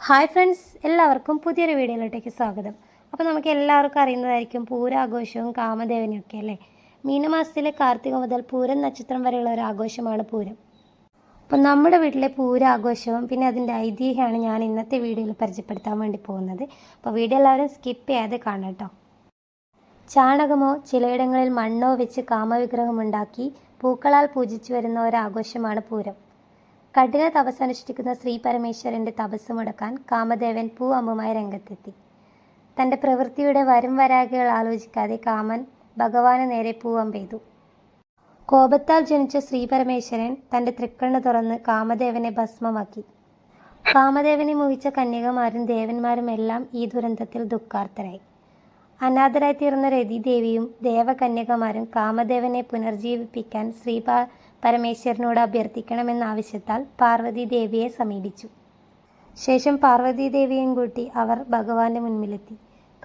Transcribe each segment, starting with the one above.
Hi friends എല്ലാവർക്കും പുതിയൊരു വീഡിയോയിലോട്ടേക്ക് സ്വാഗതം. അപ്പോൾ നമുക്ക് എല്ലാവർക്കും അറിയുന്നതായിരിക്കും പൂരാഘോഷവും കാമദേവനും ഒക്കെ അല്ലേ? മീനമാസത്തിലെ കാർത്തിക മുതൽ പൂരം നക്ഷത്രം വരെയുള്ള ഒരു ആഘോഷമാണ് പൂരം. അപ്പോൾ നമ്മുടെ വീട്ടിലെ പൂരാഘോഷവും പിന്നെ അതിന്റെ ഐതിഹ്യമാണ് ഞാൻ ഇന്നത്തെ വീഡിയോയിൽ പരിചയപ്പെടുത്താൻ വേണ്ടി പോകുന്നത്. അപ്പോൾ വീഡിയോ എല്ലാവരും സ്കിപ്പ് ചെയ്യാതെ കാണാം കേട്ടോ. ചാണകമോ ചിലയിടങ്ങളിൽ മണ്ണോ വെച്ച് കാമവിഗ്രഹമുണ്ടാക്കി പൂക്കളാൽ പൂജിച്ചു വരുന്ന ഒരാഘോഷമാണ് പൂരം. കഠിന തപസ് അനുഷ്ഠിക്കുന്ന ശ്രീ പരമേശ്വരന്റെ തപസ് മുടക്കാൻ കാമദേവൻ പൂ അമ്മുമായി രംഗത്തെത്തി. തന്റെ പ്രവൃത്തിയുടെ വരും വരാകകൾ ആലോചിക്കാതെ കാമൻ ഭഗവാന് നേരെ പൂവം പെയ്തു. കോപത്താൽ ജനിച്ച ശ്രീ പരമേശ്വരൻ തന്റെ തൃക്കണ്ണ് തുറന്ന് കാമദേവനെ ഭസ്മമാക്കി. കാമദേവനെ മുഹിച്ച കന്യകമാരും ദേവന്മാരും എല്ലാം ഈ ദുരന്തത്തിൽ ദുഃഖാർത്തരായി. അനാഥരായി തീർന്ന രതിദേവിയും ദേവകന്യകമാരും കാമദേവനെ പുനർജീവിപ്പിക്കാൻ ശ്രീ പ- പരമേശ്വരനോട് അഭ്യർത്ഥിക്കണമെന്ന പാർവതി ദേവിയെ സമീപിച്ചു. ശേഷം പാർവതി ദേവിയും കൂട്ടി അവർ ഭഗവാന്റെ മുൻപിലെത്തി.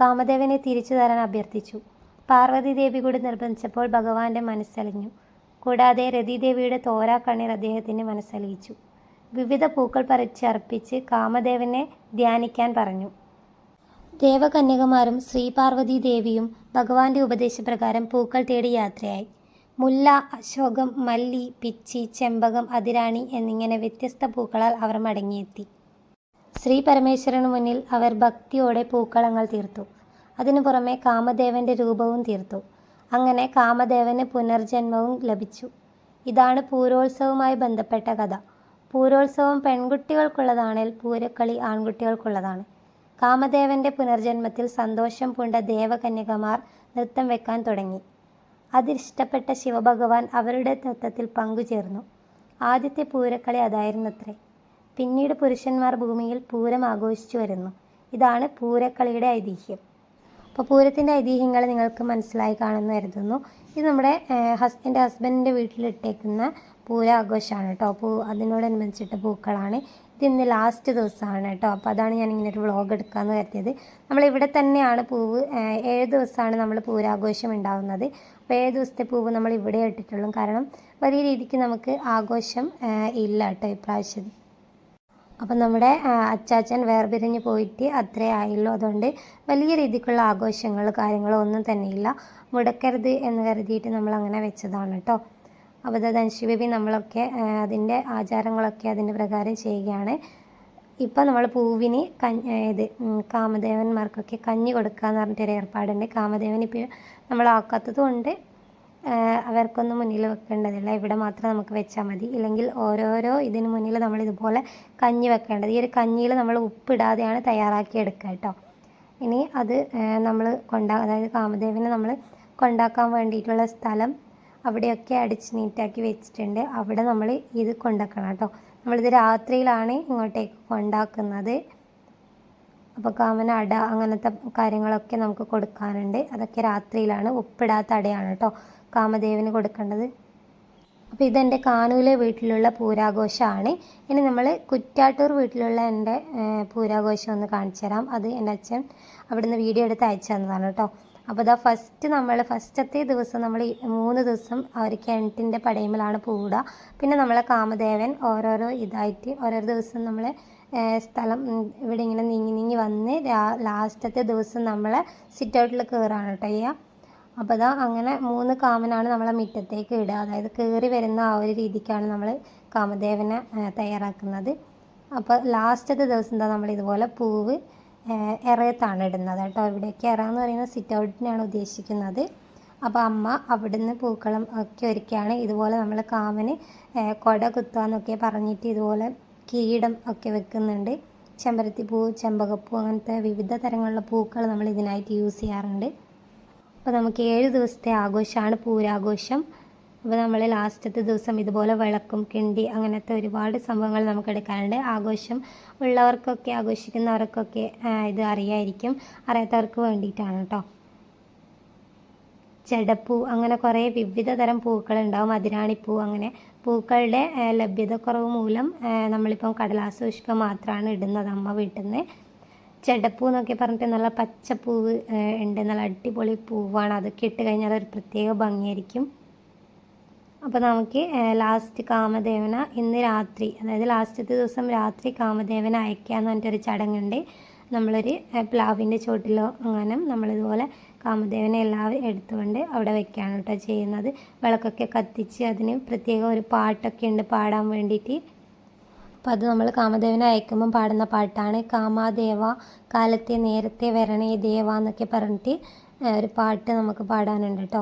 കാമദേവനെ തിരിച്ചു തരാൻ അഭ്യർത്ഥിച്ചു. പാർവതി ദേവി കൂടി നിർബന്ധിച്ചപ്പോൾ ഭഗവാന്റെ മനസ്സലിഞ്ഞു. കൂടാതെ രതിദേവിയുടെ തോരാ കണ്ണീർ അദ്ദേഹത്തിന് മനസ്സലിയിച്ചു. വിവിധ പൂക്കൾ പറിച്ചർപ്പിച്ച് കാമദേവനെ ധ്യാനിക്കാൻ പറഞ്ഞു. ദേവകന്യകമാരും ശ്രീപാർവതി ദേവിയും ഭഗവാന്റെ ഉപദേശപ്രകാരം പൂക്കൾ തേടി യാത്രയായി. മുല്ല അശോകം മല്ലി പിച്ചി ചെമ്പകം അതിരാണി എന്നിങ്ങനെ വ്യത്യസ്ത പൂക്കളാൽ അവർ മടങ്ങിയെത്തി. ശ്രീ പരമേശ്വരന് മുന്നിൽ അവർ ഭക്തിയോടെ പൂക്കളങ്ങൾ തീർത്തു. അതിനു പുറമെ കാമദേവന്റെ രൂപവും തീർത്തു. അങ്ങനെ കാമദേവന് പുനർജന്മവും ലഭിച്ചു. ഇതാണ് പൂരോത്സവവുമായി ബന്ധപ്പെട്ട കഥ. പൂരോത്സവം പെൺകുട്ടികൾക്കുള്ളതാണെങ്കിൽ പൂരക്കളി ആൺകുട്ടികൾക്കുള്ളതാണ്. കാമദേവന്റെ പുനർജന്മത്തിൽ സന്തോഷം പൂണ്ട ദേവകന്യകമാർ നൃത്തം വെക്കാൻ തുടങ്ങി. അതിഷ്ടപ്പെട്ട ശിവഭഗവാൻ അവരുടെ നൃത്തത്തിൽ പങ്കുചേർന്നു. ആദ്യത്തെ പൂരക്കളി അതായിരുന്നത്രേ. പിന്നീട് പുരുഷന്മാർ ഭൂമിയിൽ പൂരം ആഘോഷിച്ചു വരുന്നു. ഇതാണ് പൂരക്കളിയുടെ ഐതിഹ്യം. അപ്പോൾ പൂരത്തിന്റെ ഐതിഹ്യങ്ങൾ നിങ്ങൾക്ക് മനസ്സിലായി കാണുമെന്ന് കരുതുന്നു. ഇത് നമ്മുടെ ഹസ് എന്റെ ഹസ്ബൻഡിന്റെ വീട്ടിലിട്ടേക്കുന്ന പൂരാഘോഷമാണ് കേട്ടോ. പൂ അതിനോടനുബന്ധിച്ചിട്ട് പൂക്കളാണ്. ഇത് ഇന്ന് ലാസ്റ്റ് ദിവസമാണ് കേട്ടോ. അപ്പോൾ അതാണ് ഞാൻ ഇങ്ങനെ ഒരു വ്ളോഗ് എടുക്കാമെന്ന് കരുതിയത് നമ്മളിവിടെ തന്നെയാണ് പൂവ് ഏഴ് ദിവസമാണ് നമ്മൾ പൂരാഘോഷം ഉണ്ടാകുന്നത് അപ്പോൾ ഏഴ് ദിവസത്തെ പൂവ് നമ്മൾ ഇവിടെ ഇട്ടിട്ടുള്ളൂ. കാരണം വലിയ രീതിക്ക് നമുക്ക് ആഘോഷം ഇല്ല കേട്ടോ ഇപ്രാവശ്യം. അപ്പം നമ്മുടെ അച്ചാച്ചൻ വേർപിരിഞ്ഞ് പോയിട്ട് അത്രേ ആയുള്ളൂ. അതുകൊണ്ട് വലിയ രീതിക്കുള്ള ആഘോഷങ്ങൾ കാര്യങ്ങളോ ഒന്നും തന്നെയില്ല. മുടക്കരുത് എന്ന് കരുതിയിട്ട് നമ്മൾ അങ്ങനെ വെച്ചതാണ് കേട്ടോ. അപ്പോൾ അത് ധനുഷി നമ്മളൊക്കെ അതിന്റെ ആചാരങ്ങളൊക്കെ അതിന്റെ പ്രകാരം ചെയ്യുകയാണ്. ഇപ്പം നമ്മൾ പൂവിന് കഞ്ഞി ഇത് കാമദേവന്മാർക്കൊക്കെ കഞ്ഞി കൊടുക്കുക എന്ന് പറഞ്ഞിട്ടൊരു ഏർപ്പാടുണ്ട്. കാമദേവൻ ഇപ്പോൾ നമ്മളാക്കാത്തത് കൊണ്ട് അവർക്കൊന്നും മുന്നിൽ വെക്കേണ്ടതില്ല. ഇവിടെ മാത്രം നമുക്ക് വെച്ചാൽ മതി. ഇല്ലെങ്കിൽ ഓരോരോ ഇതിന് മുന്നിൽ നമ്മൾ ഇതുപോലെ കഞ്ഞി വെക്കേണ്ടത്. ഈ ഒരു കഞ്ഞിയിൽ നമ്മൾ ഉപ്പിടാതെയാണ് തയ്യാറാക്കി എടുക്കുക കേട്ടോ. ഇനി അത് നമ്മൾ കൊണ്ടാ അതായത് കാമദേവനെ നമ്മൾ കൊണ്ടാക്കാൻ വേണ്ടിയിട്ടുള്ള സ്ഥലം അവിടെയൊക്കെ അടിച്ച് നീറ്റാക്കി വെച്ചിട്ടുണ്ട്. അവിടെ നമ്മൾ ഇത് കൊണ്ടാക്കണം കേട്ടോ. നമ്മളിത് രാത്രിയിലാണ് ഇങ്ങോട്ടേക്ക് കൊണ്ടാക്കുന്നത്. അപ്പോൾ കാമന അട അങ്ങനത്തെ കാര്യങ്ങളൊക്കെ നമുക്ക് കൊടുക്കാനുണ്ട്. അതൊക്കെ രാത്രിയിലാണ്. ഉപ്പിടാത്ത അടയാണ് കേട്ടോ. കാമദേവന് കൊടുക്കേണ്ടത്. അപ്പോൾ ഇതെന്റെ കാനൂലെ വീട്ടിലുള്ള പൂരാഘോഷമാണ് ഇനി നമ്മൾ കുറ്റാട്ടൂർ വീട്ടിലുള്ള എന്റെ പൂരാഘോഷം ഒന്ന് കാണിച്ചു തരാം. അത് എന്റെ അച്ഛൻ അവിടുന്ന് വീഡിയോ എടുത്ത് അയച്ചു തന്നതാണ് കേട്ടോ. അപ്പോൾ ഇതാ ഫസ്റ്റ് നമ്മൾ ഫസ്റ്റത്തെ ദിവസം നമ്മൾ മൂന്ന് ദിവസം അവർ കിണറ്റിന്റെ പടയുമ്പോഴാണ് പൂടുക പിന്നെ നമ്മളെ കാമദേവൻ ഓരോരോ ഇതായിട്ട് ഓരോരോ ദിവസം നമ്മൾ സ്ഥലം ഇവിടെ ഇങ്ങനെ നീങ്ങി നീങ്ങി വന്ന് ലാസ്റ്റത്തെ ദിവസം നമ്മളെ സിറ്റ് ഔട്ടിൽ കയറാണ് കേട്ടോ ചെയ്യുക അപ്പോൾ അതാ അങ്ങനെ മൂന്ന് കാമനാണ് നമ്മളെ മുറ്റത്തേക്ക് ഇടുക. അതായത് കയറി വരുന്ന ആ ഒരു രീതിക്കാണ് നമ്മൾ കാമദേവനെ തയ്യാറാക്കുന്നത്. അപ്പോൾ ലാസ്റ്റത്തെ ദിവസം എന്താ നമ്മൾ ഇതുപോലെ പൂവ് ഇറയത്താണ് ഇടുന്നത് കേട്ടോ. ഇവിടേക്ക് ഇറ എന്ന് പറയുന്നത് സിറ്റ് ഔട്ടിനാണ് ഉദ്ദേശിക്കുന്നത്. അപ്പോൾ അമ്മ അവിടുന്ന് പൂക്കളം ഒക്കെ ഒരുക്കുകയാണ് ഇതുപോലെ നമ്മൾ കാമന് കൊട കുത്തുകയെന്നൊക്കെ പറഞ്ഞിട്ട് ഇതുപോലെ കീടം ഒക്കെ വെക്കുന്നുണ്ട്. ചെമ്പരത്തിപ്പൂ ചെമ്പകപ്പൂ അങ്ങനത്തെ വിവിധ തരങ്ങളിലുള്ള പൂക്കൾ നമ്മൾ ഇതിനായിട്ട് യൂസ് ചെയ്യാറുണ്ട്. അപ്പോൾ നമുക്ക് ഏഴ് ദിവസത്തെ ആഘോഷമാണ് പൂരാഘോഷം. അപ്പോൾ നമ്മൾ ലാസ്റ്റത്തെ ദിവസം ഇതുപോലെ വിളക്കും കിണ്ടി അങ്ങനത്തെ ഒരുപാട് സംഭവങ്ങൾ നമുക്ക് എടുക്കാനുണ്ട്. ആഘോഷം ഉള്ളവർക്കൊക്കെ ആഘോഷിക്കുന്നവർക്കൊക്കെ ഇത് അറിയായിരിക്കും. അറിയാത്തവർക്ക് വേണ്ടിയിട്ടാണ് കേട്ടോ. ചെടപ്പൂ അങ്ങനെ കുറേ വിവിധ തരം പൂക്കളുണ്ടാവും അതിരാണിപ്പൂ അങ്ങനെ. പൂക്കളുടെ ലഭ്യതക്കുറവ് മൂലം നമ്മളിപ്പം കടലാസ് പുഷ്പം മാത്രമാണ് ഇടുന്നത് അമ്മ വീട്ടിൽ നിന്ന് ചെടപ്പൂ എന്നൊക്കെ പറഞ്ഞിട്ട് നല്ല പച്ചപ്പൂവ് ഉണ്ട്. നല്ല അടിപൊളി പൂവാണ്. അതൊക്കെ ഇട്ട് കഴിഞ്ഞാൽ ഒരു പ്രത്യേക ഭംഗിയായിരിക്കും. അപ്പോൾ നമുക്ക് ലാസ്റ്റ് കാമദേവന ഇന്ന് രാത്രി അതായത് ലാസ്റ്റത്തെ ദിവസം രാത്രി കാമദേവന അയക്കുക എന്ന് പറഞ്ഞിട്ടൊരു ചടങ്ങുണ്ട്. നമ്മളൊരു പ്ലാവിന്റെ ചോട്ടിലോ അങ്ങനെ നമ്മളിതുപോലെ കാമദേവനെ എല്ലാവരും എടുത്തുകൊണ്ട് അവിടെ വെക്കുകയാണ് കേട്ടോ ചെയ്യുന്നത്. വിളക്കൊക്കെ കത്തിച്ച് അതിന് പ്രത്യേകം ഒരു പാട്ടൊക്കെ ഉണ്ട് പാടാൻ വേണ്ടിയിട്ട്. അപ്പോൾ അത് നമ്മൾ കാമദേവനെ അയക്കുമ്പം പാടുന്ന പാട്ടാണ്. കാമാദേവ കാലത്തെ നേരത്തെ വരണേ ദേവ എന്നൊക്കെ പറഞ്ഞിട്ട് ഒരു പാട്ട് നമുക്ക് പാടാനുണ്ട് കേട്ടോ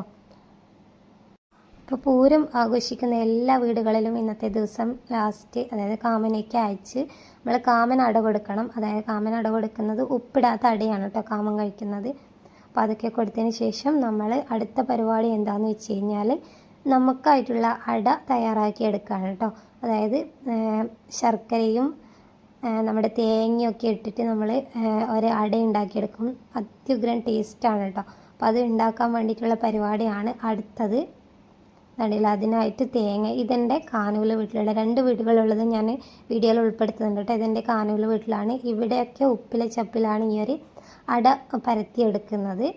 അപ്പോൾ പൂരം ആഘോഷിക്കുന്ന എല്ലാ വീടുകളിലും ഇന്നത്തെ ദിവസം ലാസ്റ്റ് അതായത് കാമനയ്ക്ക് അയച്ച് നമ്മൾ കാമൻ അട കൊടുക്കണം. അതായത് കാമൻ അട കൊടുക്കുന്നത് ഉപ്പിടാത്ത അടയാണ് കേട്ടോ കാമൻ കഴിക്കുന്നത്. അപ്പോൾ അതൊക്കെ കൊടുത്തതിന് ശേഷം നമ്മൾ അടുത്ത പരിപാടി എന്താണെന്ന് വെച്ച് കഴിഞ്ഞാൽ നമുക്കായിട്ടുള്ള അട തയ്യാറാക്കി എടുക്കുകയാണ് കേട്ടോ അതായത് ശർക്കരയും നമ്മുടെ തേങ്ങയൊക്കെ ഇട്ടിട്ട് നമ്മൾ ഒരു അട ഉണ്ടാക്കിയെടുക്കും. അത്യുഗ്രൻ ടേസ്റ്റാണ് കേട്ടോ. അപ്പോൾ അത് ഉണ്ടാക്കാൻ വേണ്ടിയിട്ടുള്ള പരിപാടിയാണ് അടുത്തത്. കണ്ടില്ല? അതിനായിട്ട് തേങ്ങ ഇതെന്റെ കാനൂൽ വീട്ടിലുള്ള രണ്ട് വീടുകളുള്ളത് ഞാൻ വീഡിയോയിൽ ഉൾപ്പെടുത്തുന്നുണ്ട് കേട്ടോ. ഇതെന്റെ കാനൂൽ വീട്ടിലാണ്. ഇവിടെയൊക്കെ ഉപ്പിലെ ചപ്പിലാണ് ഈ ഒരു അട പരത്തിയെടുക്കുന്നത്.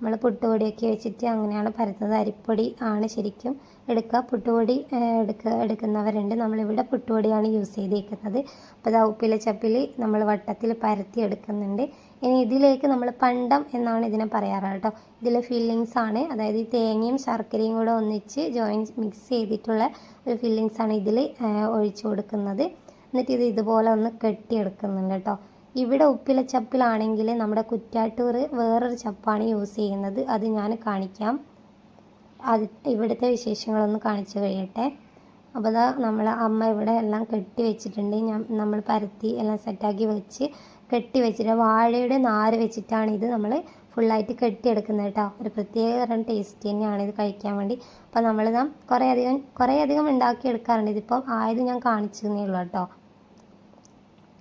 നമ്മൾ പുട്ടുപൊടിയൊക്കെ വെച്ചിട്ട് അങ്ങനെയാണ് പരത്തുന്നത്. അരിപ്പൊടി ആണ് ശരിക്കും എടുക്കുക. പുട്ടുപൊടി എടുക്കുക എടുക്കുന്നവരുണ്ട്. നമ്മളിവിടെ പുട്ടുപൊടിയാണ് യൂസ് ചെയ്തേക്കുന്നത്. അപ്പോൾ ഇതാ ഉപ്പിലെ ചപ്പിൽ നമ്മൾ വട്ടത്തിൽ പരത്തി എടുക്കുന്നുണ്ട്. ഇനി ഇതിലേക്ക് നമ്മൾ പണ്ടം എന്നാണ് ഇതിനെ പറയാറ് കേട്ടോ. ഇതിലെ ഫില്ലിങ്സ് ആണ്. അതായത് ഈ തേങ്ങയും ശർക്കരയും കൂടെ ഒന്നിച്ച് ജോയിൻ മിക്സ് ചെയ്തിട്ടുള്ള ഒരു ഫില്ലിങ്സ് ആണ് ഇതിൽ ഒഴിച്ചു കൊടുക്കുന്നത്. എന്നിട്ട് ഇത് ഇതുപോലെ ഒന്ന് കെട്ടിയെടുക്കുന്നുണ്ട് കേട്ടോ. ഇവിടെ ഉപ്പില ചപ്പിലാണെങ്കിൽ നമ്മുടെ കുറ്റാട്ടൂർ വേറൊരു ചപ്പാണ് യൂസ് ചെയ്യുന്നത്. അത് ഞാൻ കാണിക്കാം. അത് ഇവിടുത്തെ വിശേഷങ്ങളൊന്ന് കാണിച്ചു കഴിയട്ടെ. അപ്പോൾ അതാ നമ്മൾ അമ്മ ഇവിടെ എല്ലാം കെട്ടി വെച്ചിട്ടുണ്ട്. ഞാൻ നമ്മൾ പരത്തി എല്ലാം സെറ്റാക്കി വെച്ച് കെട്ടി വെച്ചിട്ട് വാഴയുടെ നാര് വെച്ചിട്ടാണ് ഇത് നമ്മൾ ഫുള്ളായിട്ട് കെട്ടിയെടുക്കുന്നത് കേട്ടോ. ഒരു പ്രത്യേക തരം ടേസ്റ്റ് തന്നെയാണ് ഇത് കഴിക്കാൻ വേണ്ടി. അപ്പോൾ നമ്മൾ കുറേ അധികം കുറേ അധികം ഉണ്ടാക്കിയെടുക്കാറുണ്ട്. ഇതിപ്പം ആയത് ഞാൻ കാണിച്ചു തന്നേ ഉള്ളൂ കേട്ടോ.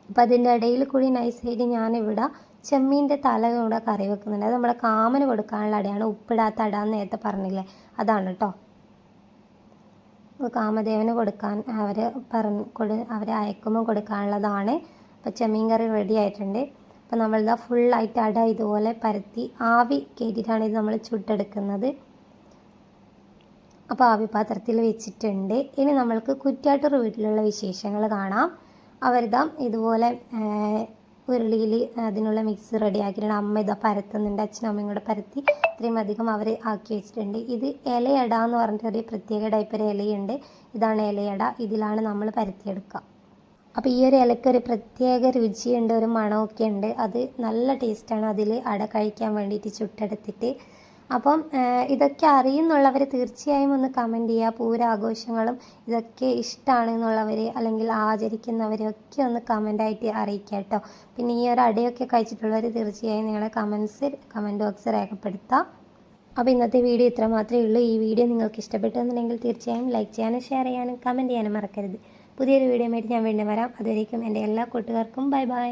അപ്പോൾ അതിന്റെ ഇടയിൽ കൂടി നൈസായിട്ട് ഞാനിവിടെ ചെമ്മീന്റെ തല കൂടെ കറി വെക്കുന്നുണ്ട്. അത് നമ്മുടെ കാമന് കൊടുക്കാനുള്ള അടയാണ്. ഉപ്പിടാത്ത അട എന്ന് നേരത്തെ പറഞ്ഞില്ലേ? അതാണ് കേട്ടോ കാമദേവന് കൊടുക്കാൻ അവർ പറഞ്ഞ് കൊടു അവരെ അയക്കുമ്പോൾ കൊടുക്കാനുള്ളതാണ്. അപ്പോൾ ചെമ്മീൻ കറി റെഡി ആയിട്ടുണ്ട്. അപ്പോൾ നമ്മളിതാ ഫുള്ളായിട്ട് അട ഇതുപോലെ പരത്തി ആവി കയറ്റിയിട്ടാണ് ഇത് നമ്മൾ ചുട്ടെടുക്കുന്നത്. അപ്പോൾ ആവി പാത്രത്തിൽ വെച്ചിട്ടുണ്ട്. ഇനി നമ്മൾക്ക് കുറ്റാട്ടൂർ വീട്ടിലുള്ള വിശേഷങ്ങൾ കാണാം. അവരിതാ ഇതുപോലെ ഉരുളിയിൽ അതിനുള്ള മിക്സ് റെഡി ആക്കിയിട്ടുണ്ട് അമ്മ ഇതാ പരത്തുന്നുണ്ട് അച്ഛനും അമ്മയും കൂടെ പരത്തി ഇത്രയും അധികം അവർ ആക്കി വെച്ചിട്ടുണ്ട്. ഇത് ഇലയട എന്ന് പറഞ്ഞിട്ട് ഒരു പ്രത്യേക ടൈപ്പ് ഒരു ഇലയുണ്ട്. ഇതാണ് ഇലയട. ഇതിലാണ് നമ്മൾ പരത്തിയെടുക്കുക. അപ്പോൾ ഈ ഒരു ഇലയ്ക്ക് ഒരു പ്രത്യേക രുചിയുണ്ട് ഒരു മണമൊക്കെ ഉണ്ട്. അത് നല്ല ടേസ്റ്റാണ് അതിൽ അട കഴിക്കാൻ വേണ്ടിയിട്ട് ചുട്ടെടുത്തിട്ട് അപ്പം ഇതൊക്കെ അറിയുന്നുള്ളവർ തീർച്ചയായും ഒന്ന് കമന്റ് ചെയ്യുക. പൂരാഘോഷങ്ങളും ഇതൊക്കെ ഇഷ്ടമാണ് എന്നുള്ളവർ അല്ലെങ്കിൽ ആചരിക്കുന്നവരൊക്കെ ഒന്ന് കമന്റായിട്ട് അറിയിക്കുക കേട്ടോ. പിന്നെ ഈ ഒരു അടയൊക്കെ കഴിച്ചിട്ടുള്ളവർ തീർച്ചയായും നിങ്ങളുടെ കമൻസ് കമന്റ് ബോക്സ് രേഖപ്പെടുത്താം. അപ്പോൾ ഇന്നത്തെ വീഡിയോ ഇത്ര മാത്രമേ ഉള്ളൂ. ഈ വീഡിയോ നിങ്ങൾക്ക് ഇഷ്ടപ്പെട്ടെന്നുണ്ടെങ്കിൽ തീർച്ചയായും ലൈക്ക് ചെയ്യാനും ഷെയർ ചെയ്യാനും കമന്റ് ചെയ്യാനും മറക്കരുത്. പുതിയൊരു വീഡിയോ ആയിട്ട് ഞാൻ വീണ്ടും വരാം. അതുവരേക്കും എന്റെ എല്ലാ കൂട്ടുകാർക്കും ബൈ ബൈ